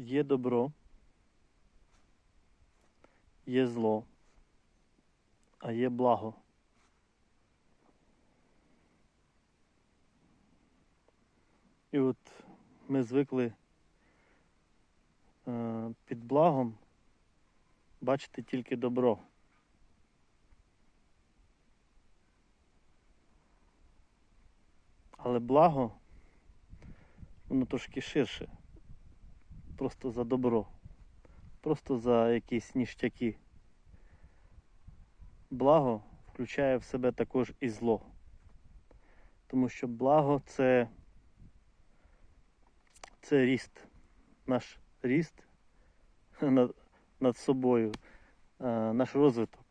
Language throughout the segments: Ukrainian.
Є добро, є зло, а є благо. І от ми звикли е, під благом бачити тільки добро. Але благо, воно трошки ширше. Просто за добро. Просто за якісь ніштяки. Благо включає в себе також і зло. Тому що благо це, це ріст. Наш ріст над, над собою, е, наш розвиток.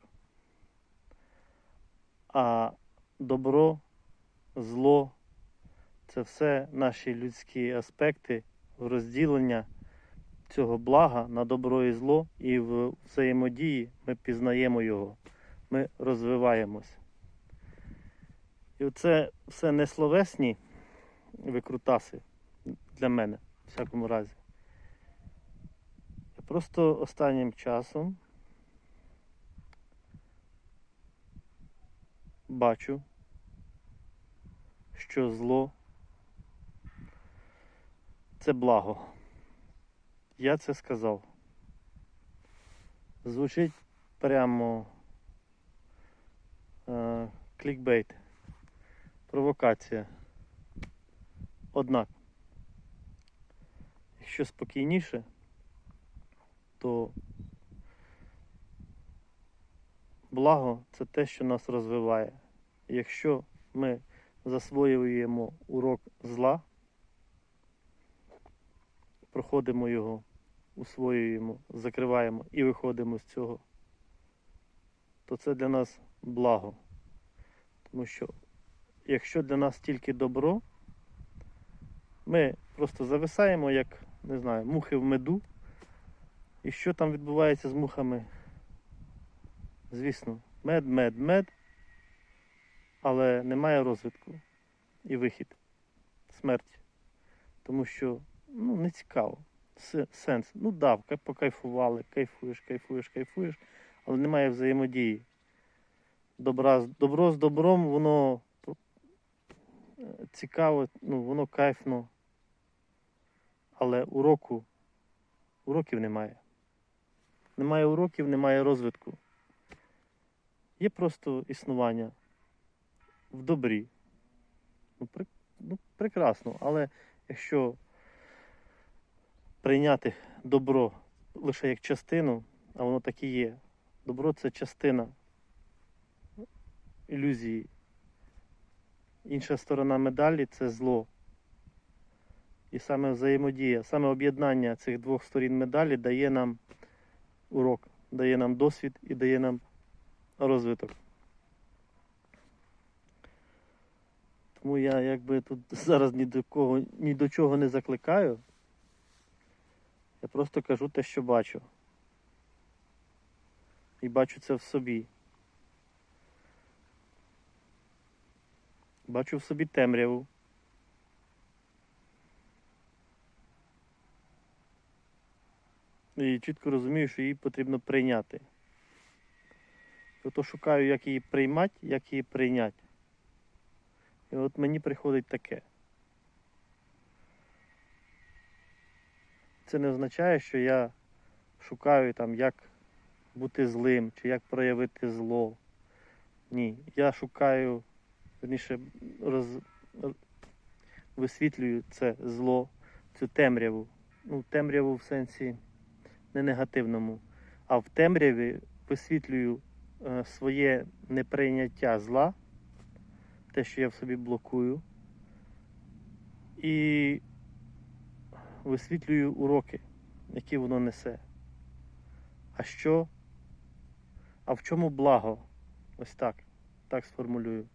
А добро, зло це все наші людські аспекти розділення цього блага на добро і зло, і в взаємодії ми пізнаємо його, ми розвиваємось. І це все не словесні викрутаси для мене, в всякому разі. Я просто останнім часом бачу, що зло це благо. Я це сказав. Звучить прямо е, клікбейт, провокація. Однак, якщо спокійніше, то благо це те, що нас розвиває. Якщо ми засвоюємо урок зла, проходимо його, усвоюємо, закриваємо і виходимо з цього, то це для нас благо. Тому що якщо для нас тільки добро, ми просто зависаємо, як, не знаю, мухи в меду. І що там відбувається з мухами? Звісно, мед, мед, мед, але немає розвитку і вихід, смерть. Тому що ну, не цікаво. Сенс. Ну дав, покайфували, кайфуєш, кайфуєш, кайфуєш, але немає взаємодії. Добра, добро з добром, воно е, цікаво, ну, воно кайфно. Але уроку, уроків немає. Немає уроків, немає розвитку. Є просто існування в добрі. Ну, при, ну, прекрасно, але якщо прийняти добро лише як частину, а воно так і є. Добро це частина ілюзії. Інша сторона медалі це зло. І саме взаємодія, саме об'єднання цих двох сторін медалі дає нам урок, дає нам досвід і дає нам розвиток. Тому я якби тут зараз ні до кого, ні до чого не закликаю. Я просто кажу те, що бачу. І бачу це в собі. Бачу в собі темряву. І чітко розумію, що її потрібно прийняти. І ото шукаю, як її приймати, як її прийняти. І от мені приходить таке. Це не означає, що я шукаю там, як бути злим чи як проявити зло. Ні. Я шукаю, верніше, роз... висвітлюю це зло, цю темряву. Ну, темряву в сенсі не негативному, а в темряві висвітлюю е, своє неприйняття зла, те, що я в собі блокую, і висвітлюю уроки, які воно несе. А що? А в чому благо? Ось так. Так сформулюю.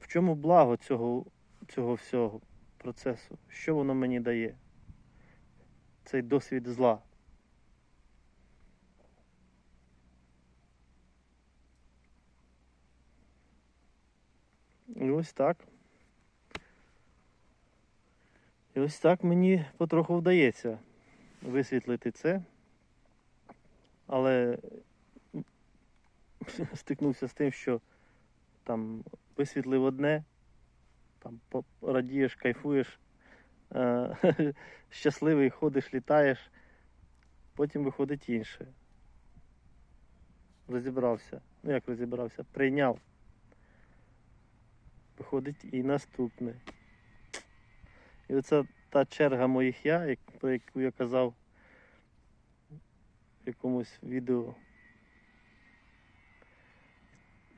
В чому благо цього, цього всього процесу? Що воно мені дає? Цей досвід зла. І ось так. І ось так мені потроху вдається висвітлити це, але стикнувся з тим, що там висвітлив одне, там радієш, кайфуєш, е, щасливий, ходиш, літаєш, потім виходить інше. Розібрався. Ну як розібрався? Прийняв. Виходить і наступне. І оце та черга моїх я, про яку я казав в якомусь відео,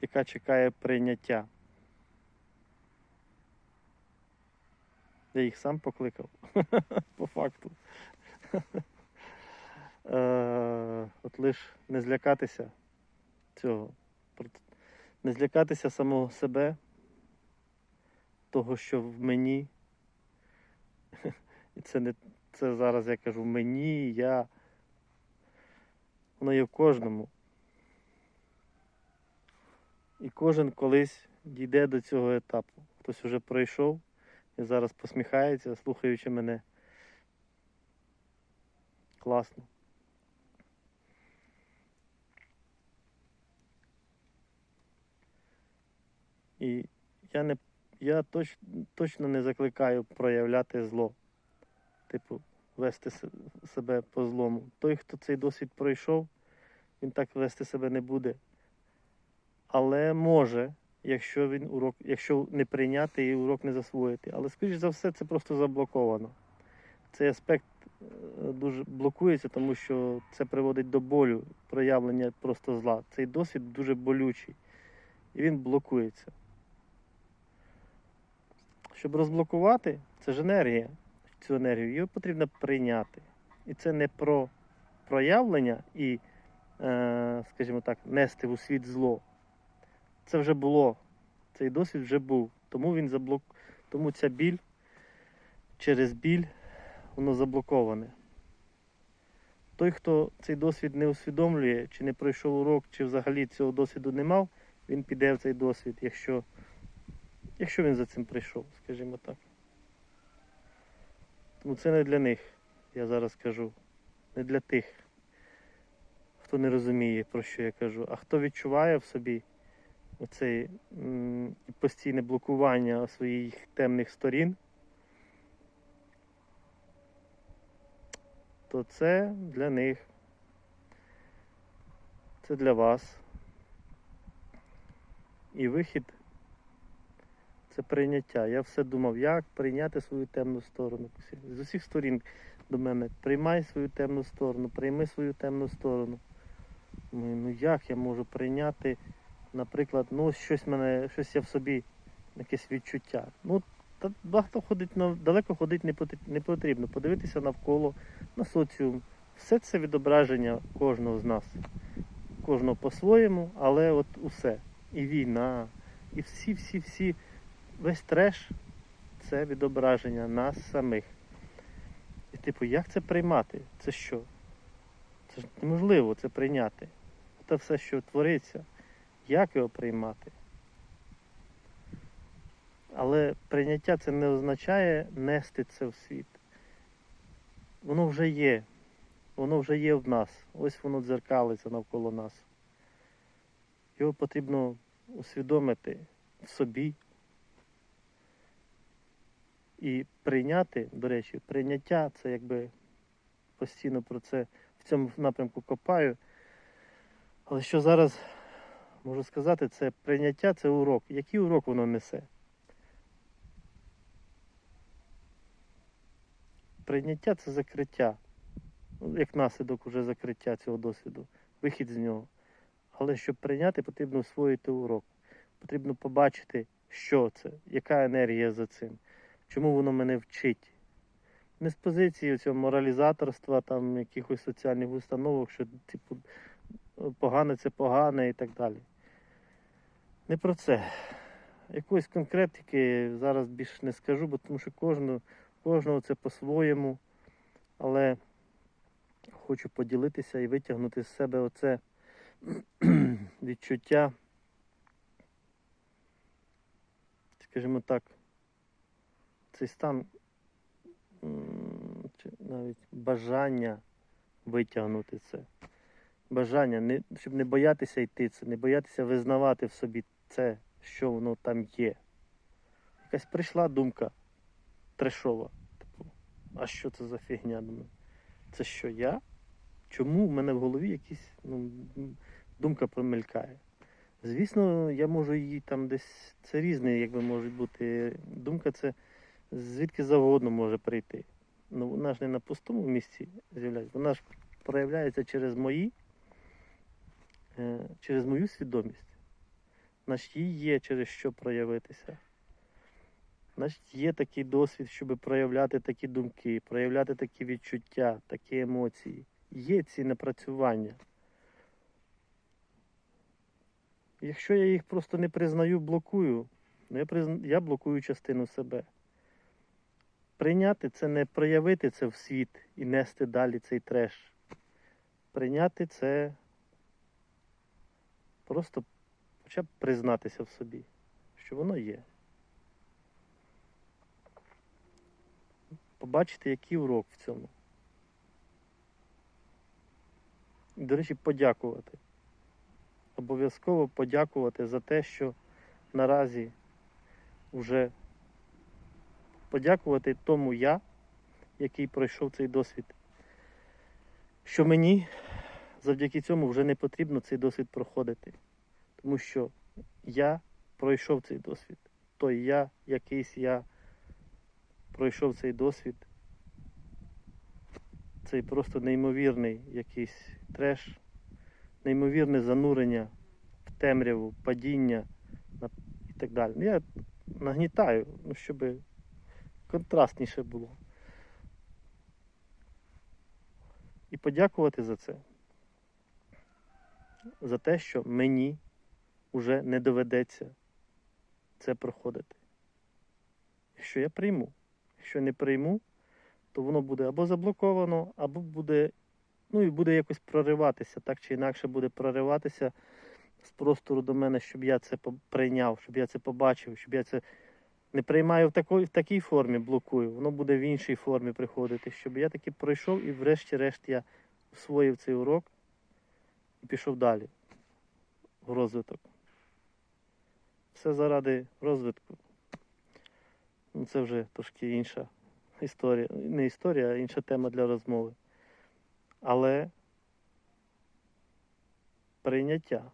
яка чекає прийняття. Я їх сам покликав, по факту. Е, От лиш не злякатися цього. Не злякатися самого себе, того, що в мені. І це не це зараз я кажу мені, я. Воно є в кожному. І кожен колись дійде до цього етапу. Хтось вже пройшов і зараз посміхається, слухаючи мене. Класно. І я не я точ, точно не закликаю проявляти зло. Типу, вести себе по злому. Той, хто цей досвід пройшов, він так вести себе не буде. Але може, якщо він урок, якщо не прийняти і урок не засвоїти. Але, скоріш за все, це просто заблоковано. Цей аспект е, дуже блокується, тому що це приводить до болю, проявлення просто зла. Цей досвід дуже болючий. І він блокується. Щоб розблокувати, це ж енергія. Цю енергію її потрібно прийняти. І це не про проявлення і, е, скажімо так, нести у світ зло. Це вже було. Цей досвід вже був. Тому він заблок... Тому ця біль через біль воно заблоковане. Той, хто цей досвід не усвідомлює, чи не пройшов урок, чи взагалі цього досвіду не мав, він піде в цей досвід, якщо, якщо він за цим прийшов, скажімо так. Тому це не для них, я зараз кажу. Не для тих, хто не розуміє, про що я кажу, а хто відчуває в собі оце постійне блокування своїх темних сторін, то це для них. Це для вас. І вихід це прийняття. Я все думав, як прийняти свою темну сторону. З усіх сторін до мене. Приймай свою темну сторону, прийми свою темну сторону. Ну, як я можу прийняти, наприклад, ну щось мене, щось я в собі, якесь відчуття. Ну, та багато ходить на далеко ходити не потрібно. Подивитися навколо, на соціум. Все це відображення кожного з нас. Кожного по-своєму, але от усе. І війна, і всі-всі-всі, весь треш це відображення нас самих. І типу, як це приймати? Це що? Це ж неможливо це прийняти. Це все, що твориться, як його приймати? Але прийняття це не означає нести це в світ. Воно вже є. Воно вже є в нас. Ось воно дзеркалиться навколо нас. Його потрібно усвідомити в собі. І прийняти, до речі, прийняття це якби постійно про це в цьому напрямку копаю. Але що зараз можу сказати, це прийняття це урок. Який урок воно несе? Прийняття це закриття. Ну, Як наслідок уже закриття цього досвіду, вихід з нього. Але щоб прийняти, потрібно освоїти урок. Потрібно побачити, що це, яка енергія за цим, чому воно мене вчить. Не з позиції цього моралізаторства, там якихось соціальних установок, що типу погане це погане і так далі. Не про це. Якоїсь конкретики зараз більше не скажу, бо тому що кожного, кожного це по-своєму. Але хочу поділитися і витягнути з себе оце відчуття, скажімо так, цей стан чи навіть бажання витягнути це. Бажання, не, щоб не боятися йти це, не боятися визнавати в собі це, що воно там є. Якась прийшла думка трешова. Типу, а що це за фігня? Думаю, це що я? Чому в мене в голові якісь ну, думка промелькає? Звісно, я можу її там десь. Це різне, якби можуть бути. Думка це звідки завгодно може прийти. Ну вона ж не на пустому місці з'являється, вона ж проявляється через мої, е, через мою свідомість. Значить, їй є через що проявитися. Значить, є такий досвід, щоб проявляти такі думки, проявляти такі відчуття, такі емоції. Є ці напрацювання. Якщо я їх просто не признаю, блокую, ну я, призна... я блокую частину себе. Прийняти це не проявити це в світ і нести далі цей треш. Прийняти це просто хоча б признатися в собі, що воно є. Побачити, який урок в цьому. І, до речі, подякувати. Обов'язково подякувати за те, що наразі вже подякувати тому я, який пройшов цей досвід, що мені завдяки цьому вже не потрібно цей досвід проходити. Тому що я пройшов цей досвід. Той я, якийсь я пройшов цей досвід. Цей просто неймовірний якийсь треш, неймовірне занурення в темряву, падіння і так далі. Ну, Я нагнітаю, ну, щоб контрастніше було. І подякувати за це. За те, що мені вже не доведеться це проходити. Якщо я прийму. Якщо не прийму, то воно буде або заблоковано, або буде, ну і буде якось прориватися, так чи інакше буде прориватися з простору до мене, щоб я це прийняв, щоб я це побачив, щоб я це не приймаю в такій, в такій формі, блокую, воно буде в іншій формі приходити, щоб я таки пройшов і врешті-решт я усвоїв цей урок і пішов далі в розвиток. Все заради розвитку. Ну, це вже трошки інша історія. Не історія, а інша тема для розмови. Але прийняття.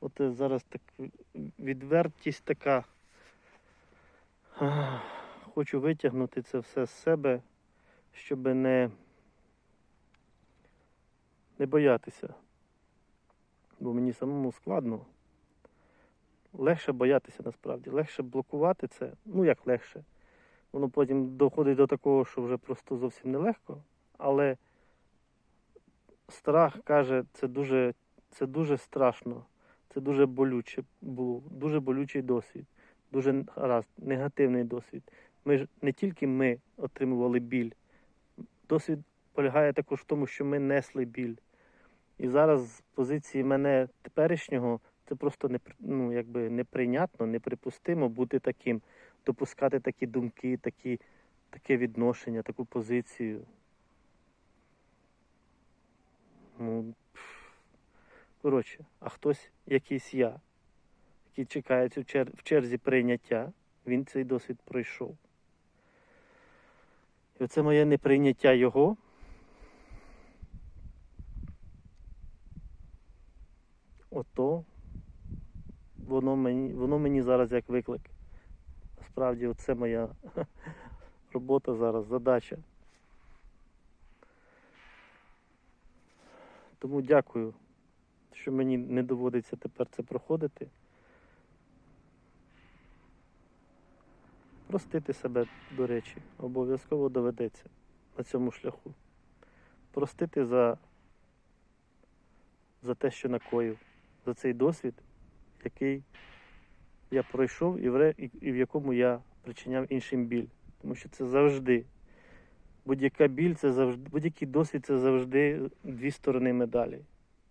От зараз так відвертість така. Хочу витягнути це все з себе, щоб не, не боятися. Бо мені самому складно. Легше боятися насправді, легше блокувати це. Ну як легше. Воно потім доходить до такого, що вже просто зовсім нелегко. Але страх каже, це дуже, це дуже страшно, це дуже болюче було, дуже болючий досвід, дуже раз, негативний досвід. Ми ж не тільки ми отримували біль, досвід полягає також в тому, що ми несли біль. І зараз з позиції мене теперішнього це просто не, ну, якби неприйнятно, неприпустимо бути таким, допускати такі думки, такі, таке відношення, таку позицію. Ну, коротше, а хтось якийсь я, який чекає в черзі прийняття, він цей досвід пройшов. І оце моє неприйняття його. Ото воно мені, воно мені зараз як виклик. Насправді, оце моя робота зараз, задача. Тому дякую, що мені не доводиться тепер це проходити. Простити себе, до речі, обов'язково доведеться на цьому шляху. Простити за, за те, що накоїв, за цей досвід, який я пройшов і в, і, в якому я причиняв іншим біль. Тому що це завжди. Будь-яка біль, це завжди, будь-який досвід це завжди дві сторони медалі.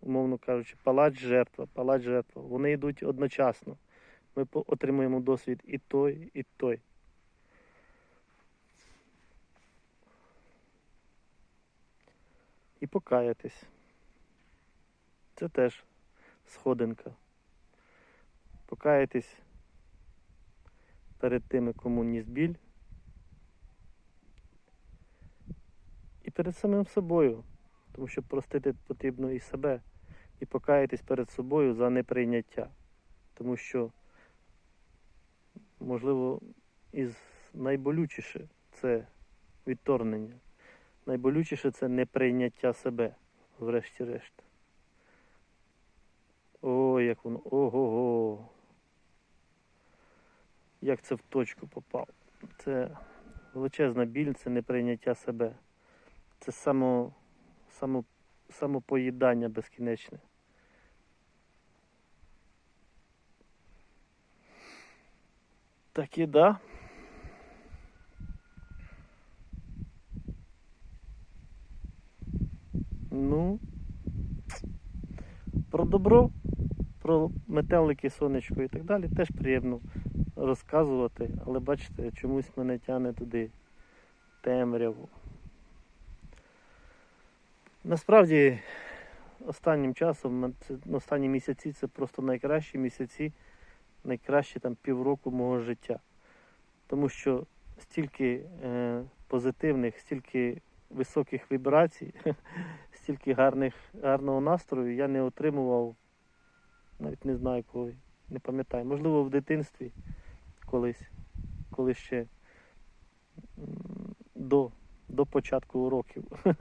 Умовно кажучи, палач жертва, палач жертва. Вони йдуть одночасно. Ми отримуємо досвід і той, і той. І покаятись. Це теж сходинка. Покаятись перед тими, кому ніс біль. І перед самим собою. Тому що простити потрібно і себе, і покаятись перед собою за неприйняття. Тому що, можливо, із найболючіше це відторгнення. Найболючіше це неприйняття себе, врешті-решт. О, як воно. Ого-го. Як це в точку попав. Це величезна біль, це неприйняття себе. Це само, само, самопоїдання безкінечне. Так і да. Ну, про добро, про метелики, сонечко і так далі теж приємно розказувати, але бачите, чомусь мене тягне туди темряву. Насправді, останнім часом, ну, останні місяці це просто найкращі місяці, найкращі там півроку мого життя. Тому що стільки е, позитивних, стільки високих вібрацій, стільки гарних, гарного настрою я не отримував, навіть не знаю коли, не пам'ятаю. Можливо, в дитинстві колись, коли ще до, до початку уроків.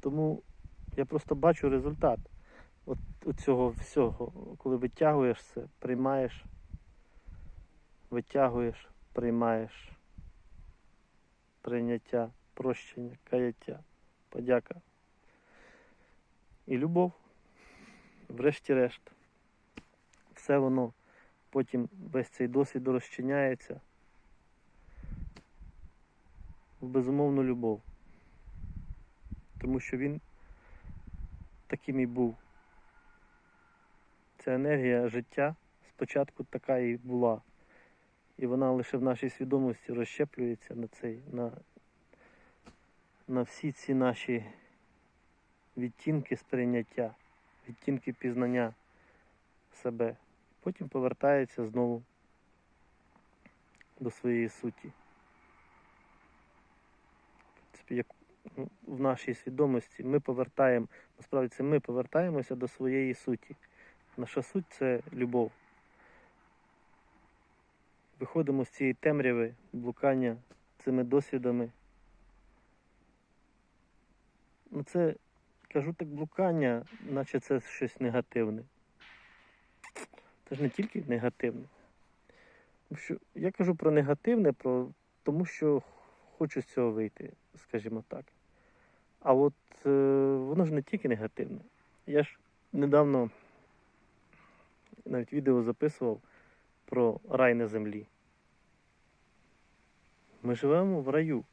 Тому я просто бачу результат от, от цього всього, коли витягуєш це, приймаєш, витягуєш, приймаєш прийняття, прощення, каяття, подяка і любов, врешті-решт. Все воно потім весь цей досвід розчиняється в безумовну любов. Тому що він таким і був. Ця енергія життя спочатку така і була. І вона лише в нашій свідомості розщеплюється на цей, на, на всі ці наші відтінки сприйняття, відтінки пізнання себе. Потім повертається знову до своєї суті. В принципі, як ну, в нашій свідомості ми повертаємо, насправді це ми повертаємося до своєї суті. Наша суть це любов. Виходимо з цієї темряви, блукання цими досвідами. Ну це, кажу так, блукання, наче це щось негативне. Це ж не тільки негативне. Я кажу про негативне, про, тому що хочу з цього вийти, скажімо так. А от е, воно ж не тільки негативне. Я ж недавно навіть відео записував про рай на землі. Ми живемо в раю.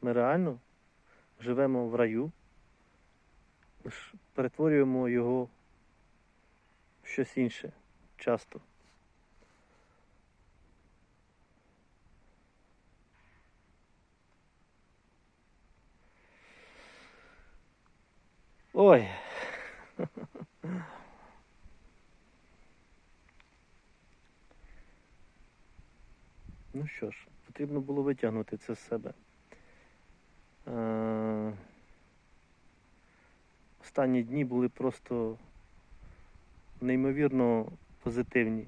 Ми реально живемо в раю, перетворюємо його в щось інше часто. Ой. Ну що ж, потрібно було витягнути це з себе. Е, Останні дні були просто неймовірно позитивні,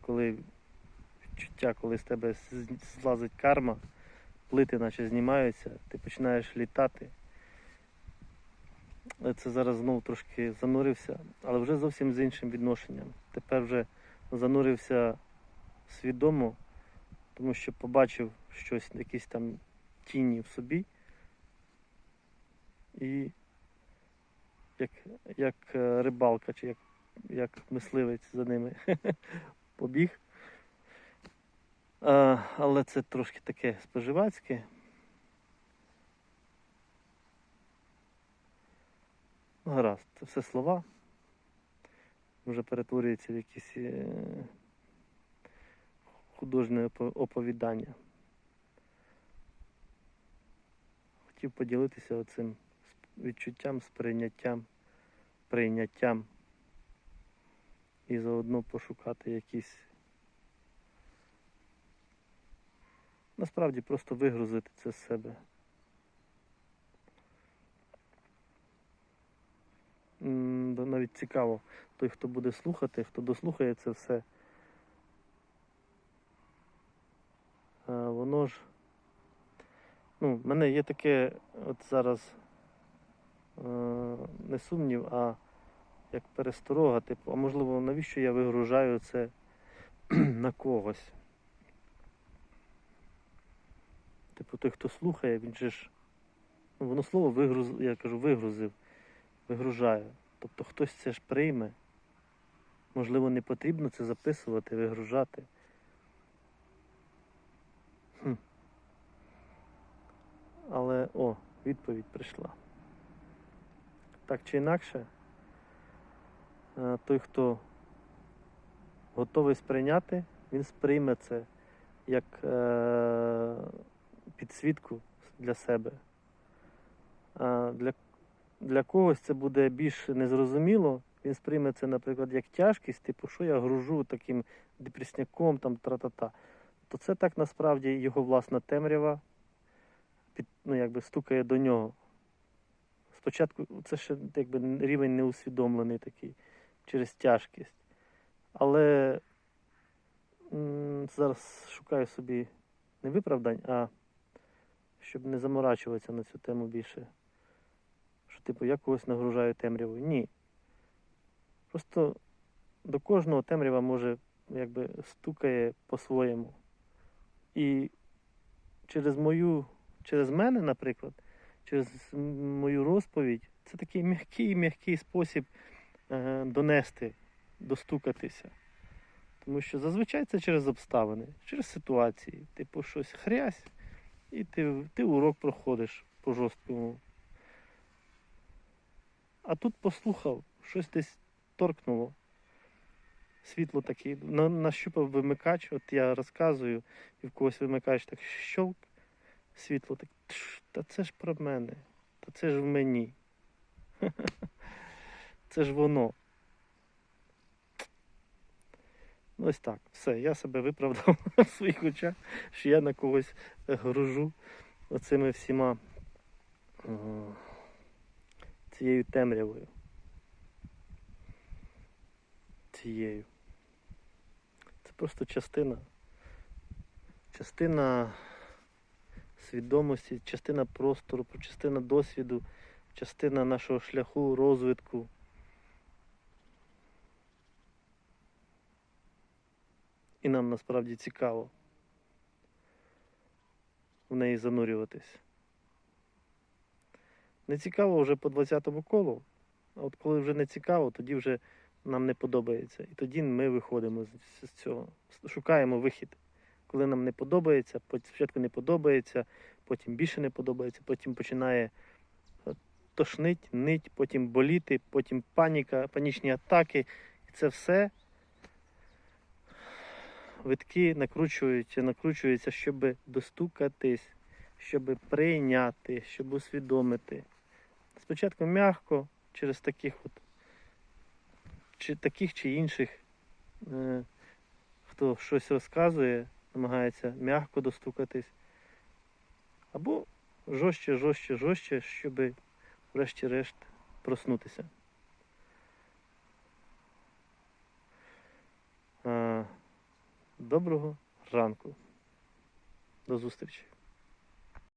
коли відчуття, коли з тебе злазить карма, плити наче знімаються, ти починаєш літати. Але Це зараз знову трошки занурився, але вже зовсім з іншим відношенням. Тепер вже занурився свідомо, тому що побачив щось, якісь там тіні в собі. І як, як е, рибалка, чи як, як мисливець за ними побіг. А, але це трошки таке споживацьке. Ну, Гаразд, це все слова. Вже перетворюється в якісь. Художнє оповідання. Хотів поділитися оцим відчуттям, сприйняттям, прийняттям і заодно пошукати якісь. Насправді просто вигрузити це з себе. Навіть цікаво, той, хто буде слухати, хто дослухає це все. е, Воно ж. Ну, в мене є таке от зараз е, не сумнів, а як пересторога, типу, а можливо, навіщо я вигружаю це на когось? Типу, той, хто слухає, він же ж. Ну, воно слово вигруз, я кажу, вигрузив, вигружає. Тобто хтось це ж прийме. Можливо, не потрібно це записувати, вигружати. Але о, відповідь прийшла. Так чи інакше, е, той, хто готовий сприйняти, він сприйме це як е, підсвітку для себе. А для, для когось це буде більш незрозуміло. Він сприйме це, наприклад, як тяжкість, типу, що я гружу таким депресняком, там тра-та-та. То це так насправді його власна темрява під, ну, якби стукає до нього. Спочатку це ще якби рівень неусвідомлений такий через тяжкість. Але м, зараз шукаю собі не виправдань, а щоб не заморачуватися на цю тему більше. Що, типу, я когось нагружаю темрявою. Ні. Просто до кожного темрява може якби стукає по-своєму. І через мою, через мене, наприклад, через мою розповідь, це такий м'який, м'який спосіб е, донести, достукатися. Тому що зазвичай це через обставини, через ситуації. Типу щось хрясь, і ти, ти урок проходиш по жорсткому. А тут послухав, щось десь торкнуло. Світло таке, на, нащупав вимикач, от я розказую, і в когось вимикач так щолк, світло так. Та це ж про мене, та це ж в мені. Це ж воно. Ну, Ось так. Все, я себе виправдав в своїх очах, що я на когось гружу оцими всіма е, цією темрявою. Цією. Це просто частина. Частина свідомості, частина простору, частина досвіду, частина нашого шляху, розвитку. І нам насправді цікаво в неї занурюватись. Не цікаво вже по 20-му колу, а от коли вже не цікаво, тоді вже нам не подобається. І тоді ми виходимо з- цього, шукаємо вихід. Коли нам не подобається, спочатку не подобається, потім більше не подобається, потім починає е, тошнить, нить, потім боліти, потім паніка, панічні атаки. І це все витки накручуються, накручуються, щоб достукатись, щоб прийняти, щоб усвідомити. Спочатку м'яко, через таких от чи таких чи інших, е, хто щось розказує, намагається м'яко достукатись. Або жорстче, жорстче, жорстче, щоб врешті-решт проснутися. Доброго ранку. До зустрічі.